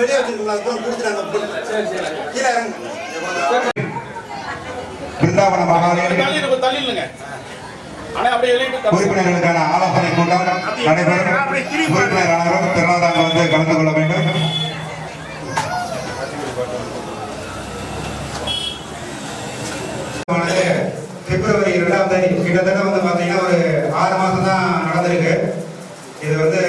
வெளியே வச்சிருக்கோம் உறுப்பினர்களுக்கான ஆலோசனை கூட்டம் நடைபெறும். உறுப்பினர் அனைவரும் திருநாடாங்க வந்து கலந்து கொள்ள வேண்டும். பிப்ரவரி இரண்டாம் தேதி கிட்டத்தட்ட வந்து பார்த்தீங்கன்னா ஒரு ஆறு மாதம் தான் நடந்திருக்கு. இது வந்து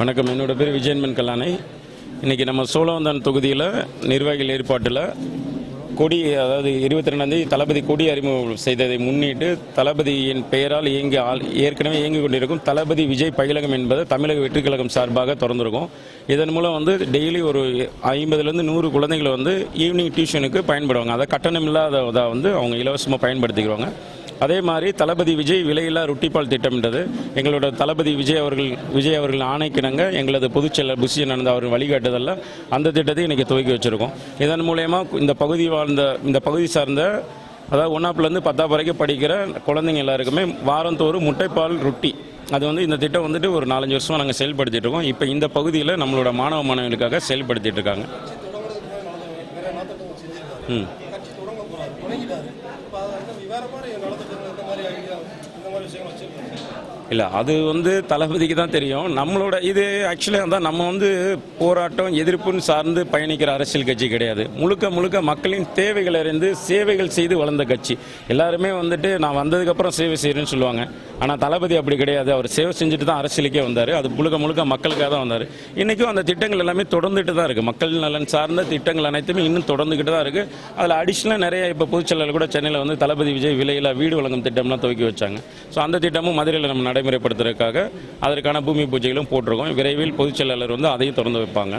வணக்கம். என்னோட பேர் விஜயன்மன் கல்லானை இன்றைக்கி நம்ம சோழவந்தான் தொகுதியில் நிர்வாகிகள் ஏற்பாட்டில் கொடி அதாவது இருபத்தி ரெண்டாந்தேதி தளபதி கொடி அறிமுகம் செய்ததை முன்னிட்டு தளபதியின் பெயரால் இயங்கி ஆள் ஏற்கனவே இயங்கி கொண்டிருக்கும் தளபதி விஜய் பயிலகம் என்பது தமிழக வெற்றி கழகம் சார்பாக திறந்திருக்கும். இதன் மூலம் வந்து டெய்லி ஒரு ஐம்பதுலேருந்து நூறு குழந்தைகளை வந்து ஈவினிங் டியூஷனுக்கு பயன்படுவாங்க. அதை கட்டணம் இல்லாததாக வந்து அவங்க இலவசமாக பயன்படுத்திக்குவாங்க. அதே மாதிரி தளபதி விஜய் விலையில்லா ரொட்டிப்பால் திட்டம்ன்றது. எங்களோட தளபதி விஜய் அவர்கள் விஜய் அவர்கள் ஆணைக்கிணங்க எங்களது பொதுச்செயலர் புஷி நடந்த அவர்கள் வழிகாட்டுதலில். அந்த திட்டத்தை இன்னைக்கு துவக்கி வச்சிருக்கோம். இதன் மூலயமா இந்த பகுதி வாழ்ந்த இந்த பகுதி சார்ந்த அதாவது ஒன்றாப்புலேருந்து பத்தாம் வரைக்கும் படிக்கிற குழந்தைங்க எல்லாருக்குமே வாரந்தோறும் முட்டைப்பால் ரொட்டி. அது வந்து இந்த திட்டம் வந்துட்டு ஒரு நாலஞ்சு வருஷமாக நாங்கள் செயல்படுத்திட்டு இருக்கோம். இப்போ இந்த பகுதியில் நம்மளோட மாணவ மாணவிகளுக்காக செயல்படுத்திட்டு இருக்காங்க. ம். してもらっちゃ இல்லை அது வந்து தளபதிக்கு தான் தெரியும். நம்மளோட இது ஆக்சுவலி அதான் நம்ம வந்து போராட்டம் எதிர்ப்புன்னு சார்ந்து பயணிக்கிற அரசியல் கட்சி கிடையாது. முழுக்க முழுக்க மக்களின் தேவைகள் அறிந்து சேவைகள் செய்து வளர்ந்த கட்சி. எல்லாருமே வந்துட்டு நான் வந்ததுக்கப்புறம் சேவை செய்கிறேன்னு சொல்லுவாங்க. ஆனால் தளபதி அப்படி கிடையாது. அவர் சேவை செஞ்சுட்டு தான் அரசியலுக்கே வந்தார். அது முழுக்க முழுக்க மக்களுக்காக தான் வந்தார். இன்றைக்கும் அந்த திட்டங்கள் எல்லாமே தொடர்ந்துட்டு தான் இருக்குது மக்கள் நலன் சார்ந்த திட்டங்கள் அனைத்துமே இன்னும் தொடர்ந்துக்கிட்டு தான் இருக்குது அதில் அடிஷ்னலாக நிறைய இப்போ பொதுச்செயலாளர் கூட சென்னையில் வந்து தளபதி விஜய் விலையில்லா வீடு வழங்கும் திட்டம்லாம் துவக்கி வச்சாங்க. ஸோ அந்த திட்டமும் மதுரையில் நம்ம நடைமுறைப்படுத்துறதுக்காக அதற்கான பூமி பூஜைகளும் போட்டிருக்கோம். விரைவில் பொதுச்செயலாளர் வந்து அதையும் திறந்து வைப்பாங்க.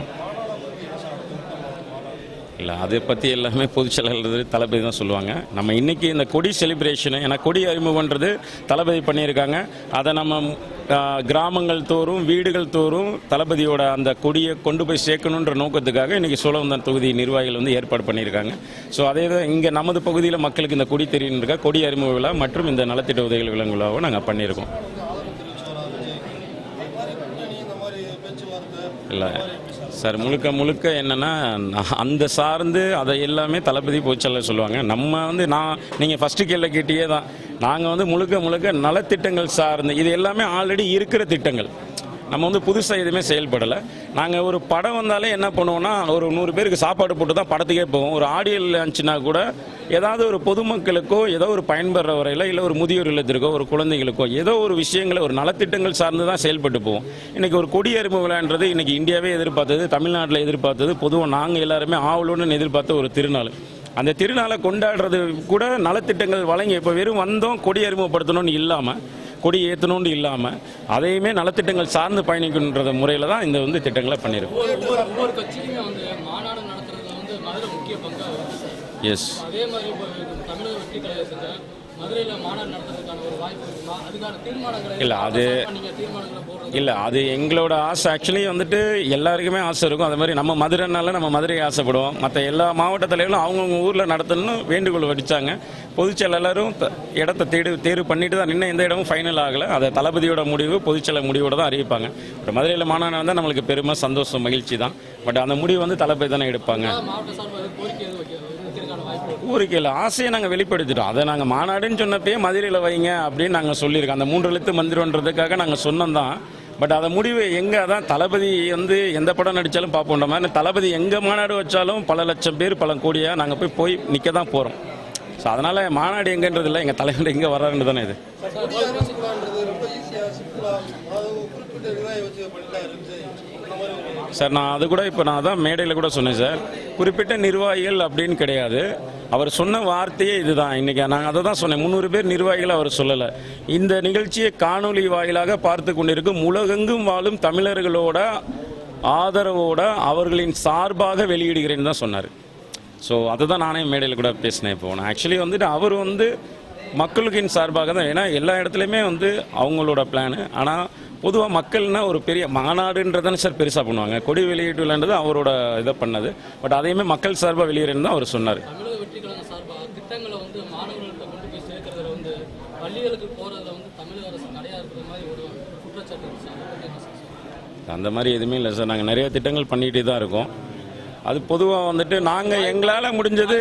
இல்லை அதை பற்றி எல்லாமே பொதுச்செயலாளர் தளபதி தான் சொல்லுவாங்க. நம்ம இன்றைக்கி இந்த கொடி செலிப்ரேஷனு ஏன்னா கொடி அறிமுகன்றது தளபதி பண்ணியிருக்காங்க. அதை நம்ம கிராமங்கள் தோறும் வீடுகள் தோறும் தளபதியோட அந்த கொடியை கொண்டு போய் சேர்க்கணுன்ற நோக்கத்துக்காக இன்றைக்கி சோழவந்தன் தொகுதி நிர்வாகிகள் வந்து ஏற்பாடு பண்ணியிருக்காங்க. ஸோ அதே தான் இங்கே நமது பகுதியில் மக்களுக்கு இந்த கொடி தெரியுன்றக்கா கொடி அறிமுக விழா மற்றும் இந்த நலத்திட்ட உதவிகள் விலங்கு விழாவை நாங்கள் பண்ணியிருக்கோம். இல்லை. சார் முழுக்க முழுக்க என்னென்னா அந்த சார்ந்து அதை எல்லாமே தளபதி போச்சல்ல சொல்லுவாங்க. நம்ம வந்து நான் நீங்கள் ஃபஸ்ட்டு கேள்வி கேட்டியே தான். நாங்கள் வந்து முழுக்க முழுக்க நலத்திட்டங்கள் சார்ந்து இது எல்லாமே ஆல்ரெடி இருக்கிற திட்டங்கள். நம்ம வந்து புதுசாக எதுவுமே செயல்படலை. நாங்கள் ஒரு படம் வந்தாலே என்ன பண்ணுவோம்னா ஒரு நூறு பேருக்கு சாப்பாடு போட்டு தான் படத்துக்கே போவோம். ஒரு ஆடியோ இருந்துச்சுன்னா கூட ஏதாவது ஒரு பொதுமக்களுக்கோ ஏதோ ஒரு பயன்பெற வரையில் இல்லை ஒரு முதியோர் இல்லத்திற்கோ ஒரு குழந்தைகளுக்கோ ஏதோ ஒரு விஷயங்களை ஒரு நலத்திட்டங்கள் சார்ந்து தான் செயல்பட்டு போவோம். இன்றைக்கி ஒரு கொடி அறிமுக விழான்றது இன்றைக்கி இந்தியாவே எதிர்பார்த்தது தமிழ்நாட்டில் எதிர்பார்த்தது பொதுவாக நாங்கள் எல்லாருமே ஆவலுடன் எதிர்பார்த்த ஒரு திருநாள். அந்த திருநாளை கொண்டாடுறது கூட நலத்திட்டங்கள் வழங்கி இப்போ வெறும் வந்தோம் கொடி அறிமுகப்படுத்தணும்னு இல்லாமல் கொடி ஏற்றணும்னு இல்லாமல் அதையுமே நலத்திட்டங்கள் சார்ந்து பயணிக்கணுன்ற முறையில் தான் இந்த வந்து திட்டங்களை பண்ணியிருக்கோம். முக்கிய பங்காக எஸ் அதே மாதிரி தமிழக வெற்றி கழகத்துக்கு மதுரையில் மாநாடு நடத்துறதுக்கான ஒரு வாய்ப்பு இருக்குமா? அதுக்கான தீர்மானங்களை இல்ல, அது- இல்லை அது எங்களோட ஆசை. ஆக்சுவலி வந்துட்டு எல்லாருக்குமே ஆசை இருக்கும். அது மாதிரி நம்ம மதுரைனால நம்ம மதுரைக்கு ஆசைப்படுவோம். மற்ற எல்லா மாவட்ட தலைவர்களும் அவங்கவுங்க ஊரில் நடத்தணும்னு வேண்டுகோள் வடித்தாங்க பொதுச் செயலாளரும் த- இடத்த தேடு தேர்வு பண்ணிட்டு தான் இன்னும் எந்த இடமும் ஃபைனல் ஆகலை. அதை தளபதியோட முடிவு பொதுச்செயலர் முடிவோட தான் அறிவிப்பாங்க. இப்போ மதுரையில் மாநாடு வந்தால் நம்மளுக்கு பெருமை சந்தோஷம் மகிழ்ச்சி தான். பட் அந்த முடிவு வந்து தளபதி தானே எடுப்பாங்க. மாவட்ட சார்பாக எதுவும் கோரிக்கை எதுவும் வைக்க வைக்கிறதுக்கான வாய்ப்பு இருக்கு ஊருக்கையில் ஆசையை நாங்கள் வெளிப்படுத்திட்டோம். அதை நாங்கள் மாநாடுன்னு சொன்னப்பயே மதுரையில் வைங்க அப்படின்னு நாங்கள் சொல்லியிருக்கோம். அந்த மூன்று எழுத்து மந்திரன்றதுக்காக நாங்கள் சொன்னோம் தான். பட் அதை முடிவு எங்கே? தான் தளபதி வந்து எந்த படம் நடித்தாலும் பார்ப்போன்ற மாதிரி தளபதி எங்கே மாநாடு வச்சாலும் பல லட்சம் பேர் பல கோடியாக நாங்கள் போய் போய் நிற்க தான் போகிறோம் ஸோ அதனால் மாநாடு எங்கன்றது இல்லை எங்கள் தலைவர் எங்கே வர்றாருன்னு தானே இது அதாவது குறிப்பிட்ட வச்சு சார் நான் அது கூட இப்போ நான் தான் மேடையில் கூட சொன்னேன் சார். குறிப்பிட்ட நிர்வாகிகள் அப்படின்னு கிடையாது. அவர் சொன்ன வார்த்தையே இதுதான். இன்றைக்கி நான் அதை தான் சொன்னேன். முந்நூறு பேர் நிர்வாகிகள் அவர் சொல்லலை. இந்த நிகழ்ச்சியை காணொலி வாயிலாக பார்த்து கொண்டிருக்கும் உலகெங்கும் வாழும் தமிழர்களோட ஆதரவோட அவர்களின் சார்பாக வெளியிடுகிறேன்னு தான் சொன்னார். ஸோ அதை தான் நானே மேடையில் கூட பேசினேன் இப்போ. நான் ஆக்சுவலி வந்துட்டு அவர் வந்து மக்களுக்கின் சார்பாக தான். ஏன்னா எல்லா இடத்துலையுமே வந்து அவங்களோட பிளானு ஆனால் பொதுவாக மக்கள்னா ஒரு பெரிய மாநாடுன்றதானே சார் பெருசாக பண்ணுவாங்க. கொடி வெளியீட்டு விழான்றது அவரோட இதை பண்ணது. பட் அதையுமே மக்கள் சார்பாக வெளியிடுன்னு தான் அவர் சொன்னார்? அந்த மாதிரி எதுவுமே இல்லை சார். நாங்கள் நிறைய திட்டங்கள் பண்ணிகிட்டே தான் இருக்கோம். அது பொதுவாக வந்துட்டு நாங்கள் எங்களால் முடிஞ்சது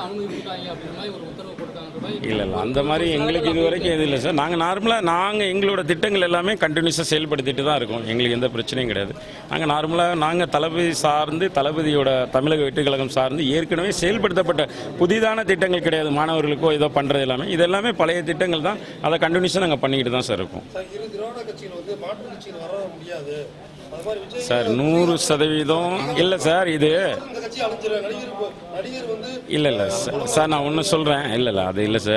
அமுலியா இல்லை இல்லை அந்த மாதிரி எங்களுக்கு இது வரைக்கும் எதுவும் இல்லை சார் நாங்கள் நார்மலாக நாங்கள் எங்களோட திட்டங்கள் எல்லாமே கண்டினியூஸாக செயல்படுத்திட்டு தான் இருக்கோம். எங்களுக்கு எந்த பிரச்சனையும் கிடையாது. நாங்கள் நார்மலாக நாங்கள் தளபதி சார்ந்து தளபதியோட தமிழக வெற்றிக் கழகம் சார்ந்து ஏற்கனவே செயல்படுத்தப்பட்ட புதிதான திட்டங்கள் கிடையாது. மாணவர்களுக்கோ ஏதோ பண்ணுறது எல்லாமே. இது எல்லாமே பழைய திட்டங்கள் தான். அதை கண்டினியூஸாக நாங்கள் பண்ணிக்கிட்டு தான் சார் இருக்கோம். சார் நூறு சதவீதம் இல்லை சார் இது இல்லை இல்லை சார் நான் ஒன்று சொல்கிறேன் இல்லை இல்லை அது இல்லை சார்.